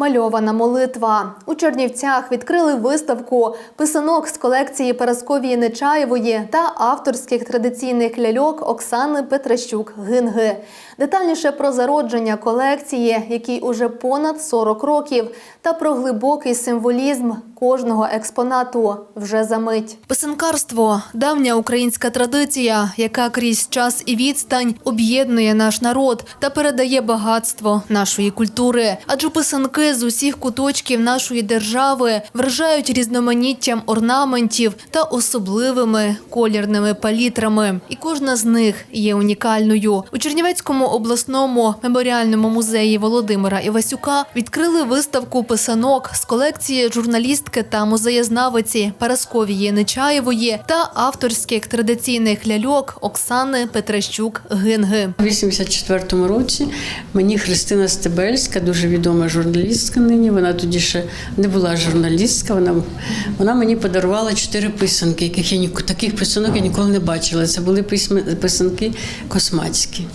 Мальована молитва у Чернівцях відкрили виставку писанок з колекції Парасковії Нечаєвої та авторських традиційних ляльок Оксани Петращук Гинги. Детальніше про зародження колекції, якій уже понад 40 років, та про глибокий символізм кожного експонату вже за мить. Писанкарство давня українська традиція, яка крізь час і відстань об'єднує наш народ та передає багатство нашої культури. Адже писанки з усіх куточків нашої держави вражають різноманіттям орнаментів та особливими колірними палітрами. І кожна з них є унікальною. У Чернівецькому обласному меморіальному музеї Володимира Івасюка відкрили виставку писанок з колекції журналістки та музеєзнавиці Парасковії Нечаєвої та авторських традиційних ляльок Оксани Петращук Гинги. У 84-му році мені Христина Стебельська, дуже відома журналістка нині. Вона тоді ще не була журналістка. Вона, вона мені подарувала чотири писанки, яких я таких писанок я ніколи не бачила. Це були писанки космацькі.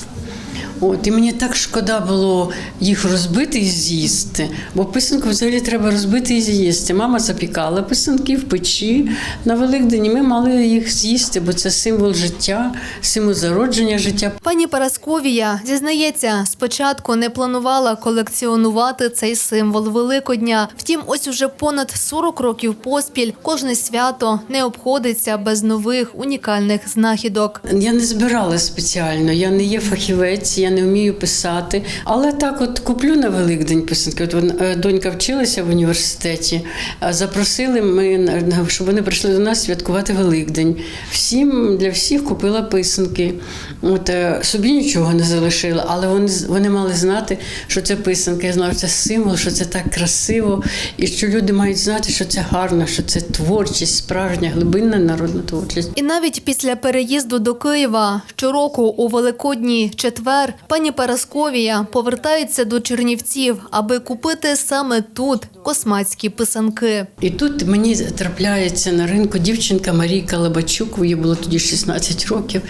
От, і мені так шкода було їх розбити і з'їсти, бо писанку взагалі треба розбити і з'їсти. Мама запікала писанки в печі на Великдень, ми мали їх з'їсти, бо це символ життя, символ зародження життя. Пані Парасковія зізнається, спочатку не планувала колекціонувати цей символ Великодня. Втім, ось уже понад 40 років поспіль кожне свято не обходиться без нових унікальних знахідок. Я не збирала спеціально, я не є фахівець, я не вмію писати. Але так, от куплю на Великдень писанки. От е, донька вчилася в університеті. Запросили ми, щоб вони прийшли до нас святкувати Великдень. Всім для всіх купила писанки. От е, собі нічого не залишила, але вони вони мали знати, що це писанка. Я знала, що це символ, що це так красиво, і що люди мають знати, що це гарно, що це творчість, справжня глибинна народна творчість. І навіть після переїзду до Києва щороку у Великодній четвер пані Парасковія повертається до Чернівців, аби купити саме тут космацькі писанки. І тут мені трапляється на ринку дівчинка Марійка Лабачук, їй було тоді 16 років,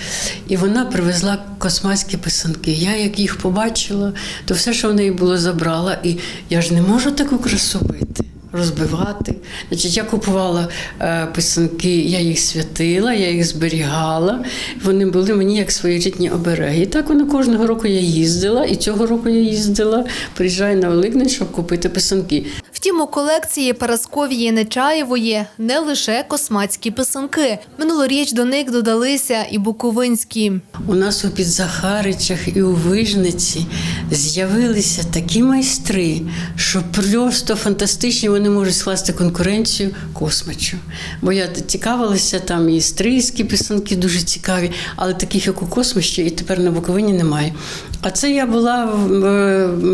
і вона привезла космацькі писанки. Я як їх побачила, то все, що в неї було, забрала. І я ж не можу таку красу бити. Розбивати. Значить, я купувала е, писанки, я їх святила, я їх зберігала. Вони були мені як своєрідні обереги. І так воно кожного року я їздила, і цього року я їздила, приїжджаю на Великдень, щоб купити писанки. Втім, у колекції Парасковії Нечаєвої не лише космацькі писанки. Минулоріч до них додалися і буковинські. У нас у Підзахаричах і у Вижниці з'явилися такі майстри, що просто фантастичні вони можуть скласти конкуренцію космачу. Бо я цікавилася, там і стрийські писанки дуже цікаві, але таких, як у космачі, і тепер на Буковині немає. А це я була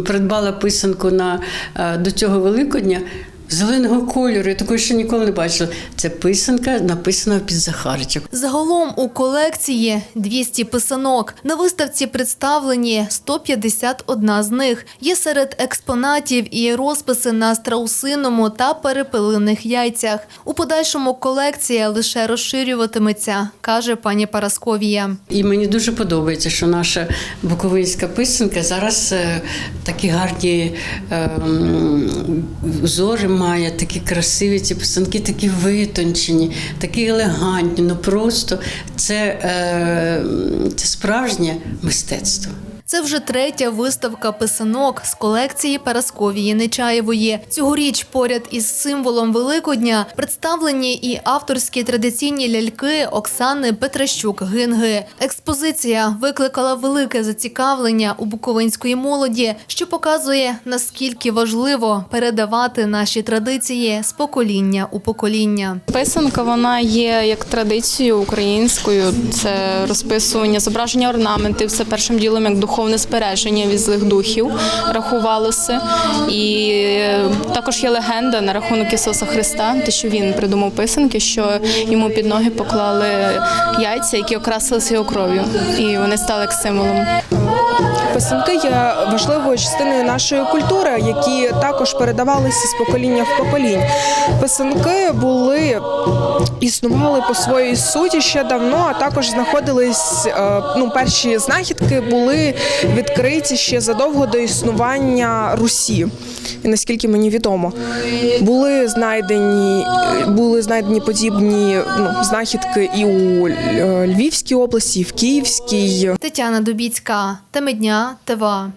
придбала писанку на, е, до цього Великодня. Зеленого кольору, я такої ще ніколи не бачила. Це писанка написана в Підзахаричах. Загалом у колекції 200 писанок. На виставці представлені 151 з них. Є серед експонатів і розписи на страусиному та перепелиних яйцях. У подальшому колекція лише розширюватиметься, каже пані Парасковія. І мені дуже подобається, що наша буковинська писанка зараз е, такі гарні е, м, узори має, такі красиві ці писанки, такі витончені, такі елегантні. Ну просто це, е, це справжнє мистецтво. Це вже третя виставка писанок з колекції Парасковії Нечаєвої. Цьогоріч поряд із символом Великодня представлені і авторські традиційні ляльки Оксани Петращук Гинги. Експозиція викликала велике зацікавлення у буковинської молоді, що показує наскільки важливо передавати наші традиції з покоління у покоління. Писанка вона є як традицією українською. Це розписування, зображення орнаментів. Це першим ділом як духовне спереження від злих духів рахувалося. І е, також є легенда на рахунок Ісуса Христа, те, що він придумав писанки, що йому під ноги поклали яйця, які окрасилися його кров'ю, і вони стали як символом. Писанки є важливою частиною нашої культури, які також передавалися з покоління в поколінь. Писанки були існували по своїй суті ще давно, а також знаходились е, ну, перші знахідки були відкриті ще задовго до існування Русі. І наскільки мені відомо, були знайдені, були знайдені подібні ну, знахідки і у е, Львівській області, і в Київській. Тетяна Дубіцька, теми дня, ТВА.